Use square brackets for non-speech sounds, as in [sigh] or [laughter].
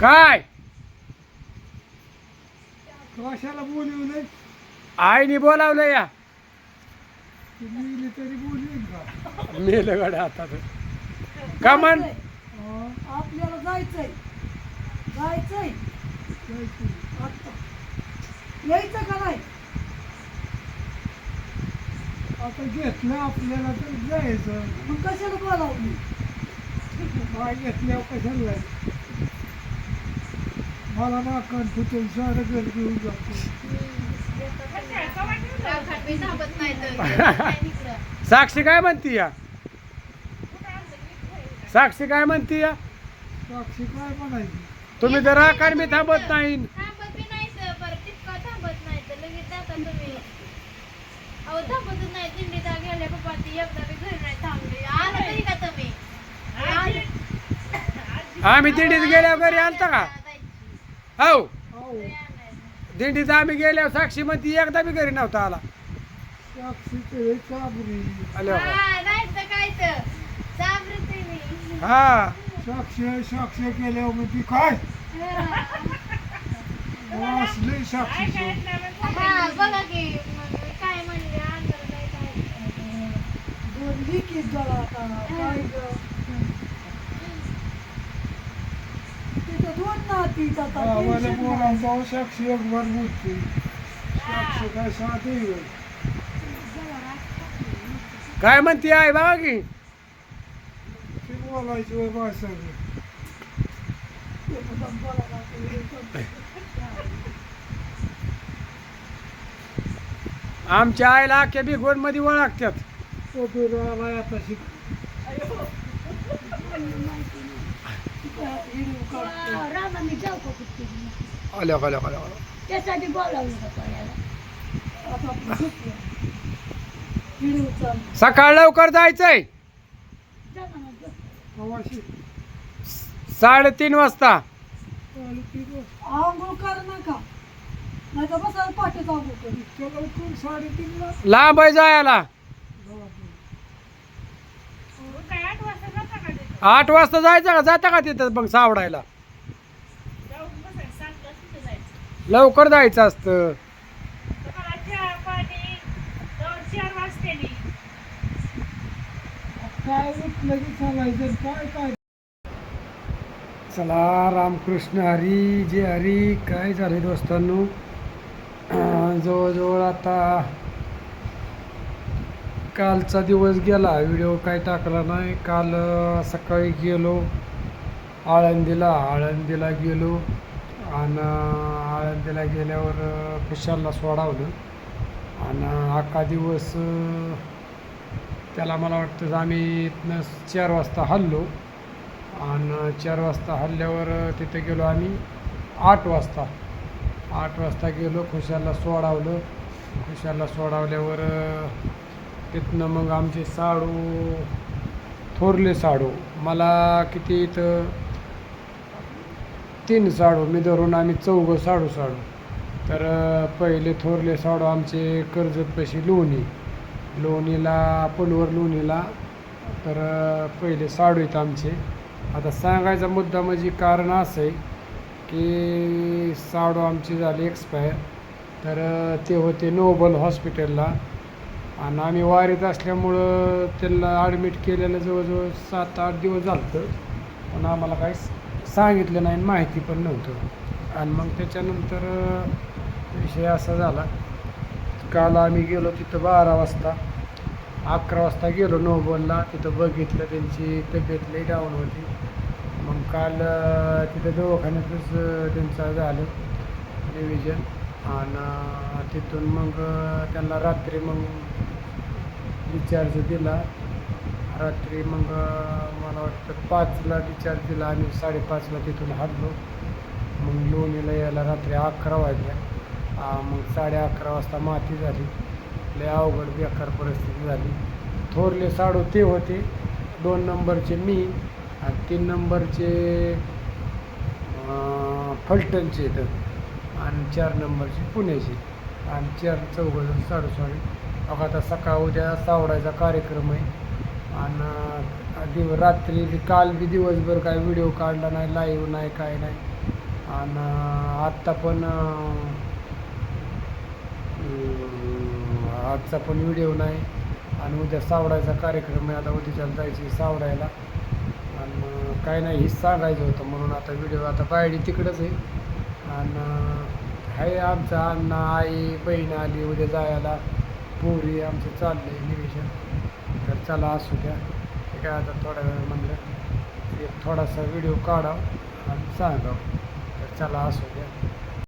काय? कशाला बोलवलंय? आईने बोलावलं या. ती मिली तरी बोलवीन का? मेलं गड्या आता का म्हण? अं, आपल्याला जायचंय. जायचंय. जायचं. आता. यायचं का नाही? आता घेतलं आपल्याला तर जायचं. मग कशाला बोलावली? काय घेतल्यावर कशाला जायचं? मला ना कान फुटेल सारं घर घेऊन जातो. [laughs] साक्षी काय म्हणती या? साक्षी काय म्हणती या? साक्षी काय म्हणायची? तुम्ही जर आकार मी थांबत नाही. नाही दिंडीत गेल्या घरी तरी का? हो. दिंडीत आम्ही गेल्यावर साक्षी म्हणती एकदा बी घरी नव्हता आला. हो. हा, साक्षी साक्षी केल्यावर मग ती काय वाचले साक्षी हा दोन आता काय ग? दोन नाती जातात आम्हाला टेन्शन नाही. बोलावं साक्षी एक साक्षी काय साधे काय म्हणती आहे बघा की ती बोलायची वय भाषा ते मुद्दाम बोलायला लागले. आमच्या आईला अख्ख्या बिघोडमध्ये ओळखतात तो आलाय आता शिक. रामाने जाऊ का कुठे आल्या आल्या आल्या. त्यासाठी बोलावलं होतं याला आता आपण झोपूया. हिरवी चाल. सकाळ लवकर जायचंय जा साडेतीन वाजता. आंघोळ कर नका. नाही तर बसा पाठीच आंघोळ करी. इतक्या लवकर साडेतीनला लांब आहे जायला. आठ वाजता जायचं का जाता का तिथं मग सावडायला लवकर जायचं असतं. चला रामकृष्ण हरी जे हरी. काय झाले दोस्तांनो? [clears throat] जवळजवळ आता कालचा दिवस गेला व्हिडिओ काय टाकला नाही. काल सकाळी गेलो आळंदीला. आळंदीला गेलो आणि आळंदीला गेल्यावर खुशालला सोडावलं. आणि अख्खा दिवस त्याला मला वाटतं आम्ही इथनं चार वाजता हल्लो. आणि चार वाजता हल्ल्यावर तिथे गेलो आम्ही आठ वाजता. आठ वाजता गेलो खुशालला सोडावलं. खुशालला सोडावल्यावर तिथनं मग आमचे साडू थोरले साडू. मला किती इथं तीन साडू मी धरून आम्ही चौघं साडू साडू. तर पहिले थोरले साडू आमचे कर्जतपाशी लोणी. लोणीला पलवर लोणीला. तर पहिले साडू आहेत आमचे. आता सांगायचा मुद्दा म्हणजे कारण असं आहे की साडू आमची झाली एक्सपायर तर ते होते नोबल हॉस्पिटलला. आणि आम्ही वारीत असल्यामुळं त्यांना ॲडमिट केलेलं जवळजवळ सात आठ दिवस झालं पण आम्हाला काही सांगितलं नाही आणि माहिती पण नव्हतं. आणि मग त्याच्यानंतर विषय असा झाला. काल आम्ही गेलो तिथं बारा वाजता. अकरा वाजता गेलो नोबलला. तिथं बघितलं त्यांची तब्येत लई डाऊन होती. मग काल तिथं दवाखान्यातच त्यांचं झालं रिव्हिजन आणि तिथून मग त्यांना रात्री मग डिचार्ज दिला. रात्री मग मला वाटतं पाचला डिचार्ज दिला आम्ही साडेपाचला तिथून हल्लो मग लोणीला यायला रात्री अकरा वाजल्या मग साडे अकरा वाजता माती झाली. लय अवघड बेकार परिस्थिती झाली. थोरले साडू ते होते. दोन नंबरचे मी आणि तीन नंबरचे अं, फलटणचे आणि चार नंबरचे पुण्याचे. आणि चार चौघ साडू साडी आता सकाळ उद्या सावडायचा कार्यक्रम आहे. आणि दिव रात्री काल बी दिवसभर काय व्हिडिओ काढला नाही लाईव्ह नाही काय नाही. आणि आत्ता पण आजचा पण व्हिडिओ नाही. आणि उद्या सावडायचा कार्यक्रम आहे. आता उद्याच्याला जायची सावडायला. आणि काय नाही हेच सांगायचं होतं म्हणून आता व्हिडिओ आता बायडी तिकडंच आहे. आणि आहे आमचा अण्णा आई बहीण आली उद्या जायला. पोरी आमचं चाललं आहे निवेशन. तर चला असू द्या. ते काय आता थोड्या वेळ म्हणलं एक थोडासा व्हिडिओ काढावं आणि सांगावं. तर चला असू द्या.